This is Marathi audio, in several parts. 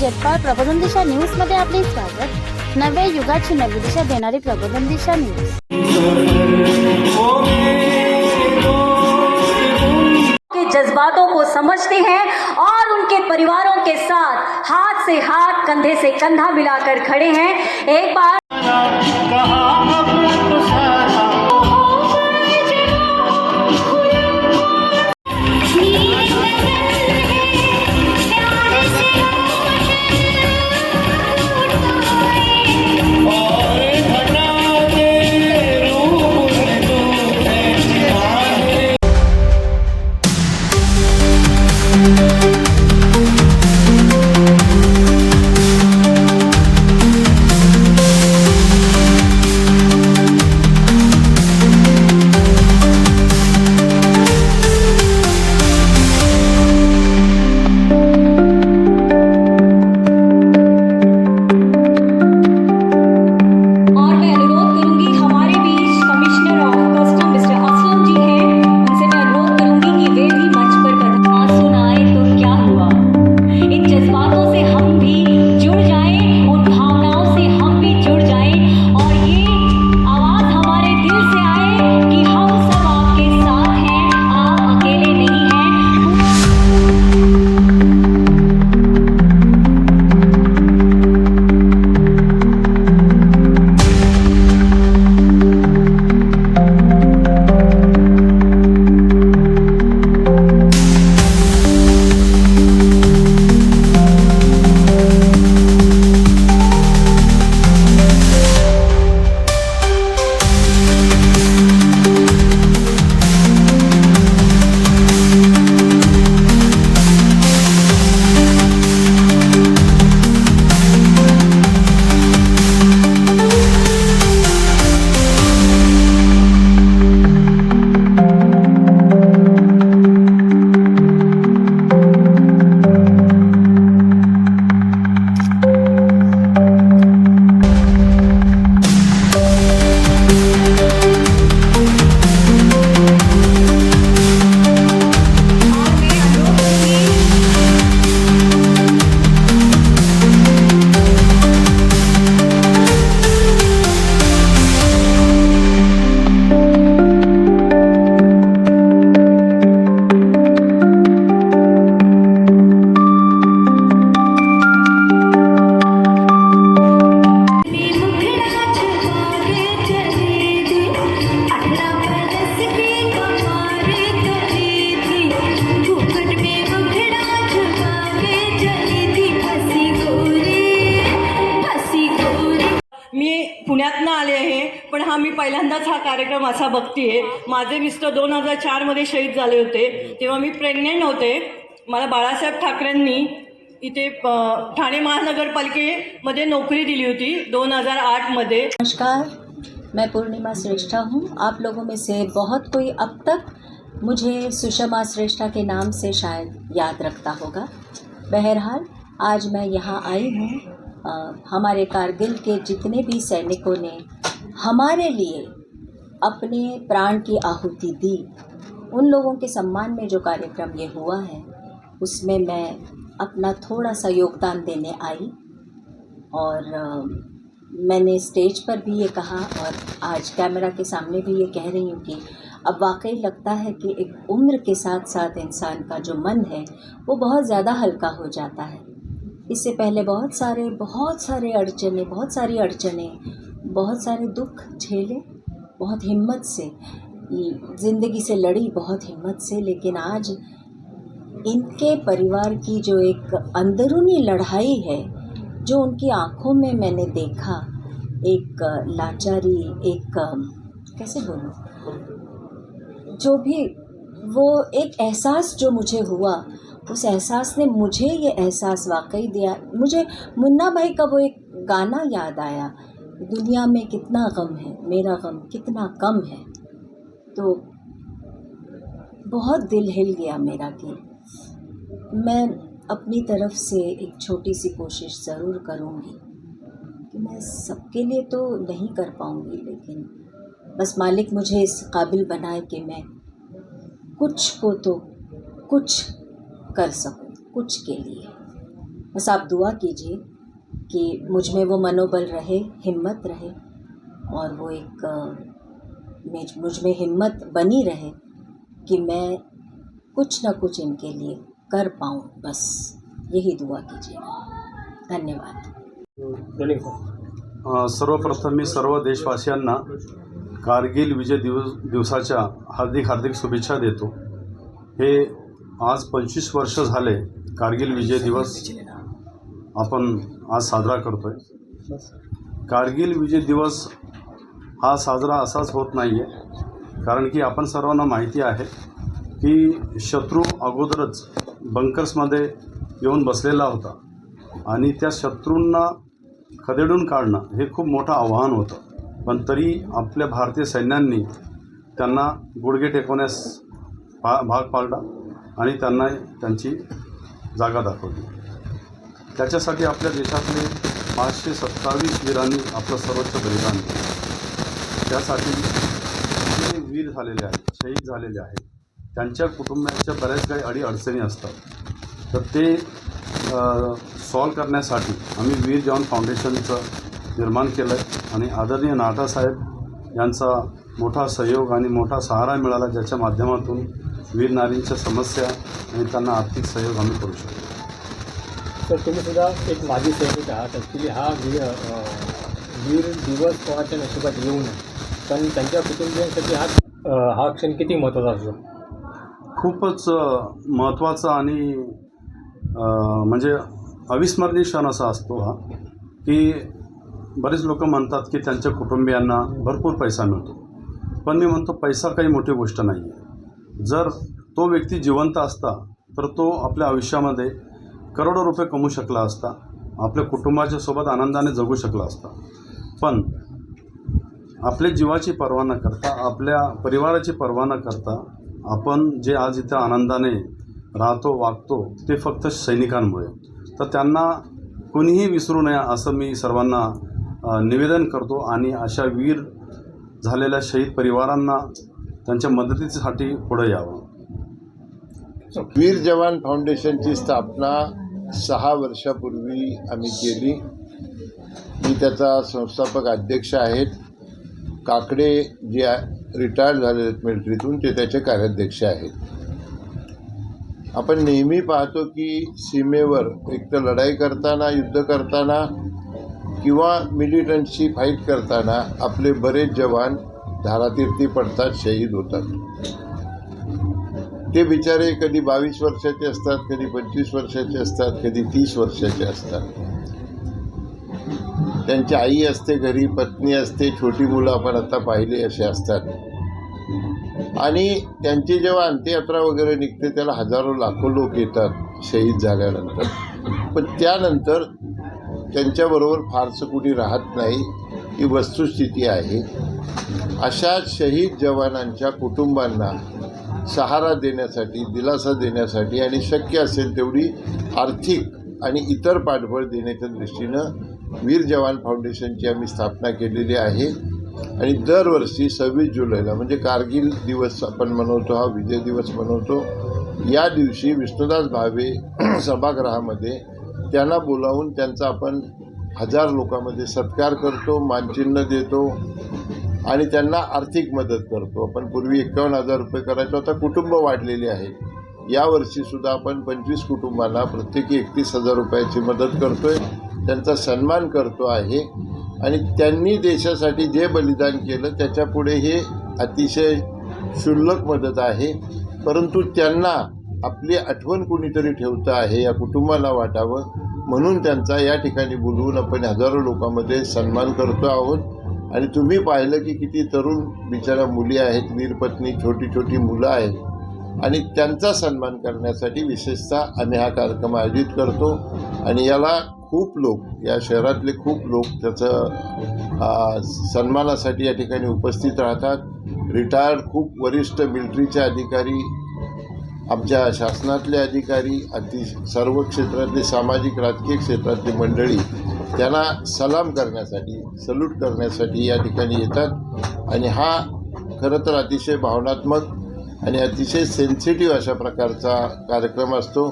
जगपाल प्रबोधन दिशा न्यूज़ मध्ये आपले स्वागत नव्या युगाची नवी दिशा देणारी प्रबोधन दिशा न्यूज़ जज्बातों को समझते हैं और उनके परिवारों के साथ हाथ से हाथ कंधे से कंधा मिलाकर खड़े हैं एक बार पहिल्यांदाच हा कार्यक्रम असा बघतीये. माझे मिस्टर दोन हजार चारमध्ये शहीद झाले होते. तेव्हा मी प्रेग्नेंट होते. मला बाळासाहेब ठाकरेंनी इथे ठाणे महानगरपालिकेमध्ये नोकरी दिली होती दोन हजार आठमध्ये नमस्कार. मैं पूर्णिमा श्रेष्ठा हूँ. आप लोगों में से बहुत कोई अब तक मुझे सुषमा श्रेष्ठा के नाम से शायद याद रखता होगा। बहरहाल आज मैं यहाँ आई हूँ। हमारे कारगिल के जितने भी सैनिकों ने हमारे लिए अपने प्राण की आहुति दी। उन लोगों के सम्मान में जो कार्यक्रम ये हुआ है, उसमें मैं अपना थोड़ा सा योगदान देने आई और मैंने स्टेज पर भी ये कहा और आज कैमरा के सामने भी ये कह रही हूँ कि अब वाकई लगता है कि एक उम्र के साथ साथ इंसान का जो मन है, वो बहुत ज़्यादा हल्का हो जाता है। इससे पहले बहुत सारे बहुत सारे अड़चने, बहुत सारी अड़चने बहुत सारे दुख झेले, बहुत हिम्मत से, ज़िंदगी से लड़ी बहुत हिम्मत से, लेकिन आज इनके परिवार की जो एक अंदरूनी लड़ाई है, जो उनकी आँखों में मैंने देखा, एक लाचारी, एक, कैसे बोलूँ? जो भी, वो एक एहसास जो मुझे हुआ, उस एहसास ने मुझे ये एहसास वाकई दिया। मुझे मुन्ना भाई का वो एक गाना याद आया दुनिया में कितना गम है, मेरा गम कितना कम है। तो बहुत दिल हिल गया मेरा कि मैं अपनी तरफ़ से एक छोटी सी कोशिश ज़रूर करूँगी कि मैं सबके लिए तो नहीं कर पाऊँगी, लेकिन बस मालिक मुझे इस काबिल बनाए कि मैं कुछ को तो कुछ कर सकूँ, कुछ के लिए। बस आप दुआ कीजिए। कि मुझमें वो मनोबल रहे, हिम्मत रहे, और वो एक मुझमें हिम्मत बनी रहे कि मैं कुछ ना कुछ इनके लिए कर पाऊँ, बस यही दुआ कीजिएगा धन्यवाद। सर्वप्रथम मी सर्व देशवासियांना कारगिल विजय दिवस, दिवसाच्या हार्दिक हार्दिक शुभेच्छा देतो. हे आज पंचवीस वर्ष झाले कारगिल विजय दिवस आपण आज साजरा करतो आहे कारगिल विजय दिवस हा साजरा असाच होत नाही आहे कारण की आपण सर्वांना माहिती आहे की शत्रू अगोदरच बंकर्समध्ये येऊन बसलेला होता. आणि त्या शत्रूंना खदेडून काढणं हे खूप मोठं आव्हान होतं. पण तरी आपल्या भारतीय सैन्यांनी त्यांना गुडघे टेकवण्यास पा भाग पाडला आणि त्यांना त्यांची जागा दाखवली. त्याच्यासाठी आपल्या देशातले पाचशे सत्तावीस वीरांनी आपलं सर्वोच्च बलिदान केलं त्यासाठी जे वीर झालेले आहेत शहीद झालेले आहेत त्यांच्या कुटुंबाच्या बऱ्याच काही अडी अडचणी असतात. तर ते सॉल्व करण्यासाठी आम्ही वीर जॉन फाउंडेशनचं निर्माण केलं आहे आणि आदरणीय नाटासाहेब यांचा मोठा सहयोग आणि मोठा सहारा मिळाला ज्याच्या माध्यमातून वीर नारींच्या समस्या आणि त्यांना आर्थिक सहयोग आम्ही करू शकतो. तर तुम्ही सुद्धा एक माजी सैनिक आहात. ॲक्च्युली हा वीर वीर दिवस कोणाच्या नशिबात येऊ नये. पण त्यांच्या कुटुंबियांसाठी हा हा क्षण किती महत्त्वाचा असतो? खूपच महत्त्वाचा आणि म्हणजे अविस्मरणीय क्षण असा असतो हा की बरेच लोक म्हणतात की त्यांच्या कुटुंबियांना भरपूर पैसा मिळतो. पण मी म्हणतो पैसा काही मोठी गोष्ट नाही आहे जर तो व्यक्ती जिवंत असता तर तो आपल्या आयुष्यामध्ये करोडो रुपये कमवू शकला असता आपल्या कुटुंबाच्या सोबत आनंदाने जगू शकला असता. पण आपल्या जीवाची पर्वा न करता आपल्या परिवाराची पर्वा न करता आपण जे आज इथं आनंदाने राहतो वागतो ते फक्त सैनिकांमुळे. तर त्यांना कुणीही विसरू नये असं मी सर्वांना निवेदन करतो आणि अशा वीर झालेल्या शहीद परिवारांना त्यांच्या मदतीसाठी पुढे यावं. वीर जवान फाउंडेशनची स्थापना सहा वर्षापूर्वी आम्ही केली मी त्याचा संस्थापक अध्यक्ष आहेत. काकडे जे रिटायर झाले आहेत मिलिटरीतून ते त्याचे कार्याध्यक्ष आहेत. आपण नेहमी पाहतो की सीमेवर एक तर लढाई करताना युद्ध करताना किंवा मिलिटंटशी फाईट करताना आपले बरेच जवान धारातीर्थी पडतात शहीद होतात. ते बिचारे कधी बावीस वर्षाचे असतात कधी पंचवीस वर्षाचे असतात कधी तीस वर्षाचे असतात. त्यांची आई असते घरी पत्नी असते छोटी मुलं आपण आता पाहिले असे असतात. आणि त्यांची जेव्हा अंत्ययात्रा वगैरे निघते त्याला हजारो लाखो लोक येतात शहीद झाल्यानंतर. पण त्यानंतर त्यांच्याबरोबर फारसं कुणी राहत नाही ही वस्तुस्थिती आहे. अशा शहीद जवानांच्या कुटुंबांना सहारा देण्यासाठी दिलासा देण्यासाठी आणि शक्य असेल तेवढी आर्थिक आणि इतर पाठबळ देण्याच्या दृष्टीनं वीर जवान फाउंडेशनची आम्ही स्थापना केलेली आहे. आणि दरवर्षी सव्वीस जुलैला म्हणजे कारगिल दिवस आपण मनवतो हा विजय दिवस मनवतो या दिवशी विष्णुदास भावे सभागृहामध्ये त्यांना बोलावून त्यांचा आपण हजार लोकांमध्ये सत्कार करतो मानचिन्ह देतो आणि त्यांना आर्थिक मदत करतो. आपण पूर्वी एकावन्न हजार रुपये करायचो आता कुटुंब वाढलेली आहे. यावर्षीसुद्धा आपण पंचवीस कुटुंबांना प्रत्येकी एकतीस हजार रुपयाची मदत करतो आहे त्यांचा सन्मान करतो आहे. आणि त्यांनी देशासाठी जे बलिदान केलं त्याच्यापुढे हे अतिशय क्षुल्लक मदत आहे. परंतु त्यांना आपली आठवण कुणीतरी ठेवतं आहे या कुटुंबाला वाटावं. म्हणून त्यांचा या ठिकाणी बोलवून आपण हजारो लोकांमध्ये सन्मान करतो आहोत. आणि तुम्ही पाहिलं की किती तरुण बिचारा मुली आहेत वीरपत्नी छोटी छोटी मुलं आहेत. आणि त्यांचा सन्मान करण्यासाठी विशेषतः आम्ही हा कार्यक्रम आयोजित करतो. आणि याला खूप लोक या शहरातले खूप लोक त्याचं सन्मानासाठी या ठिकाणी उपस्थित राहतात. रिटायर्ड खूप वरिष्ठ मिलिटरीचे अधिकारी आमच्या शासनातले अधिकारी अति सर्व क्षेत्रातले सामाजिक राजकीय क्षेत्रातली मंडळी त्यांना सलाम करण्यासाठी सल्यूट करण्यासाठी या ठिकाणी येतात. आणि हा खरं तर अतिशय भावनात्मक आणि अतिशय सेन्सिटिव्ह अशा प्रकारचा कार्यक्रम असतो.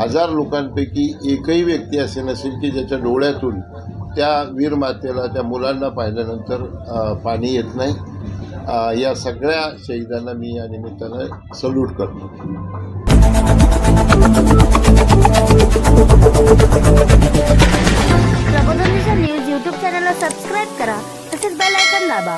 हजार लोकांपैकी एकही व्यक्ती असे नसेल की ज्याच्या डोळ्यातून त्या वीर मातेला त्या मुलांना पाहिल्यानंतर पाणी येत नाही. या सगळ्या शहीदांना मी या निमित्तानं सल्यूट करतो. न्यूज यूट्यूब चॅनलला सबस्क्राईब करा तसेच बेल आयकन दाबा.